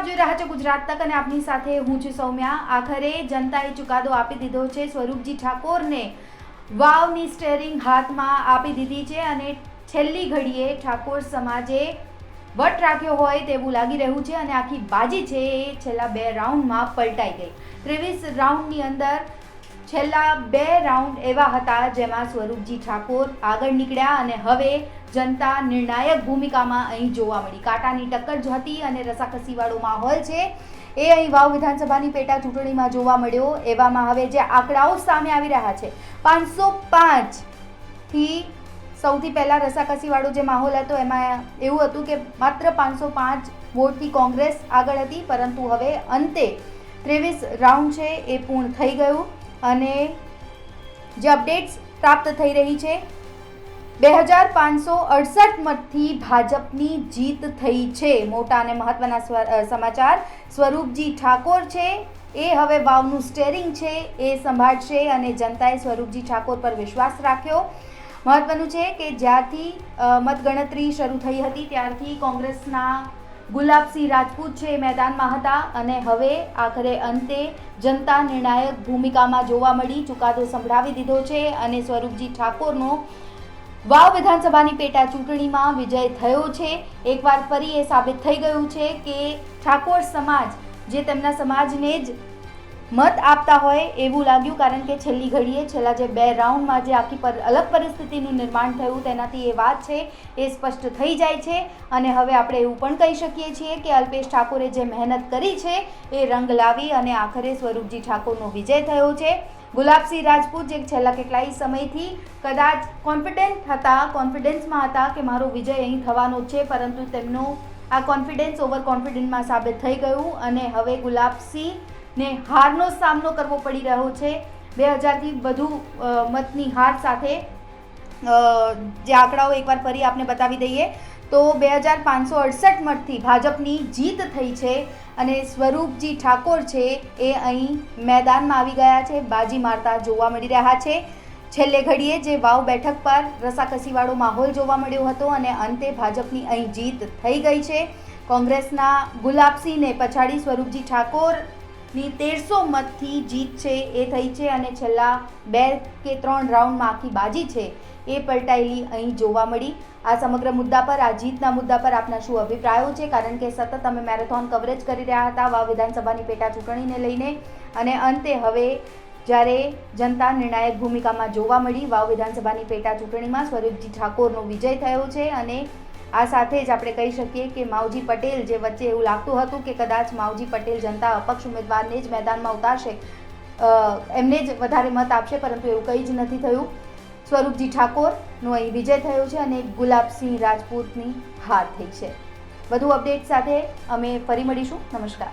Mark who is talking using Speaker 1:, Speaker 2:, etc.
Speaker 1: આપ જોઈ રહ્યા છો ગુજરાત તક અને આપની સાથે હું છું સૌમ્યા. આખરે જનતાએ ચુકાદો આપી દીધો છે. સ્વરૂપજી ઠાકોરને વાવની સ્ટેરિંગ હાથમાં આપી દીધી છે અને છેલ્લી ઘડીએ ઠાકોર સમાજે વટ રાખ્યો હોય તેવું લાગી રહ્યું છે અને આખી બાજી છે એ છેલ્લા બે રાઉન્ડમાં પલટાઈ ગઈ. ત્રેવીસ રાઉન્ડની અંદર છેલ્લા બે રાઉન્ડ એવા હતા જેમાં સ્વરૂપજી ઠાકોર આગળ નીકળ્યા અને હવે જનતા નિર્ણાયક ભૂમિકામાં અહીં જોવા મળી. કાંટાની ટક્કર જ હતી અને રસાકસીવાળો માહોલ છે એ અહીં વાવ વિધાનસભાની પેટા ચૂંટણીમાં જોવા મળ્યો. એવામાં હવે જે આંકડાઓ સામે આવી રહ્યા છે, પાંચસો પાંચથી સૌથી પહેલાં રસાકસીવાળો જે માહોલ હતો, એમાં એવું હતું કે માત્ર પાંચસો પાંચ વોટથી કોંગ્રેસ આગળ હતી, પરંતુ હવે અંતે ત્રેવીસ રાઉન્ડ છે એ પૂર્ણ થઈ ગયું. અને જે અપડેટ્સ પ્રાપ્ત થઈ રહી છે, બે હજાર પાંચસો અડસઠ મતથી ભાજપની જીત થઈ છે. મોટા અને મહત્વના સમાચાર. સ્વરૂપજી ઠાકોર છે, એ હવે વાવનું સ્ટેરિંગ છે, એ સંભાળશે અને જનતાએ સ્વરૂપજી ઠાકોર પર વિશ્વાસ રાખ્યો. મહત્વનું છે કે જ્યારથી મતગણતરી શરૂ થઈ હતી, ત્યારથી કોંગ્રેસના ગુલાબસિંહ રાજપૂત છે મેદાનમાં હતા અને હવે આખરે અંતે જનતા નિર્ણાયક ભૂમિકામાં જોવા મળી. ચુકાદો સંભળાવી દીધો છે અને સ્વરૂપજી ઠાકોરનો વાવ વિધાનસભાની પેટા ચૂંટણીમાં વિજય થયો છે. એકવાર ફરી એ સાબિત થઈ ગયું છે કે ઠાકોર સમાજ, જે તેમના સમાજને જ મત આપતા હોય એવું લાગ્યું, કારણ કે છેલ્લી ઘડીએ, છેલ્લા જે બે રાઉન્ડમાં જે આખી પર, અલગ પરિસ્થિતિનું નિર્માણ થયું, તેનાથી એ વાત છે, એ સ્પષ્ટ થઈ જાય છે. અને હવે આપણે એવું પણ કહી શકીએ છીએ કે અલ્પેશ ઠાકોરે જે મહેનત કરી છે, એ રંગ લાવી અને આખરે સ્વરૂપજી ઠાકોરનો વિજય થયો છે. ગુલાબસિંહ રાજપૂત જે છેલ્લા કેટલાય સમયથી કદાચ કોન્ફિડન્ટ હતા કોન્ફિડન્સમાં હતા કે મારો વિજય અહીં થવાનો છે, પરંતુ તેમનો આ કોન્ફિડન્સ ઓવર કોન્ફિડન્ટમાં સાબિત થઈ ગયું. અને હવે ગુલાબસિંહને હારનો સામનો કરવો પડી રહ્યો છે. બે હજારથી વધુ મતની હાર સાથે જે આંકડાઓ એકવાર ફરી આપને બતાવી દઈએ, તો બે હજાર પાંચસો અડસઠ મતથી ભાજપની જીત થઈ છે અને સ્વરૂપજી ઠાકોર છે એ અહીં મેદાનમાં આવી ગયા છે, બાજી મારતા જોવા મળી રહ્યા છે. છેલ્લે ઘડીએ જે વાવ બેઠક પર રસાકસીવાળો માહોલ જોવા મળ્યો હતો અને અંતે ભાજપની અહીં જીત થઈ ગઈ છે. કોંગ્રેસના ગુલાબસિંહને પછાડી સ્વરૂપજી ઠાકોરની તેરસો મતથી જીત છે, એ થઈ છે અને છેલ્લા બે કે ત્રણ રાઉન્ડમાં આખી બાજી છે, એ પલટાયેલી અહીં જોવા મળી. આ સમગ્ર મુદ્દા પર, આ જીતના મુદ્દા પર આપના શું અભિપ્રાયો છે? કારણ કે સતત અમે મેરેથોન કવરેજ કરી રહ્યા હતા વાવ વિધાનસભાની પેટા ચૂંટણીને લઈને. અને અંતે હવે જ્યારે જનતા નિર્ણાયક ભૂમિકામાં જોવા મળી વાવ વિધાનસભાની પેટા ચૂંટણીમાં સ્વરૂપજી ઠાકોરનો વિજય થયો છે અને આ સાથે જ આપણે કહી શકીએ કે માવજી પટેલ જે વચ્ચે એવું લાગતું હતું કે કદાચ માવજી પટેલ જનતા અપક્ષ ઉમેદવારને જ મેદાનમાં ઉતારશે એમને જ વધારે મત આપશે, પરંતુ એવું કંઈ જ નથી થયું. સ્વરૂપજી ઠાકોરનો અહીં વિજય થયો છે અને ગુલાબસિંહ રાજપૂતની હાર થઈ છે. વધુ અપડેટ સાથે અમે ફરી મળીશું. નમસ્કાર.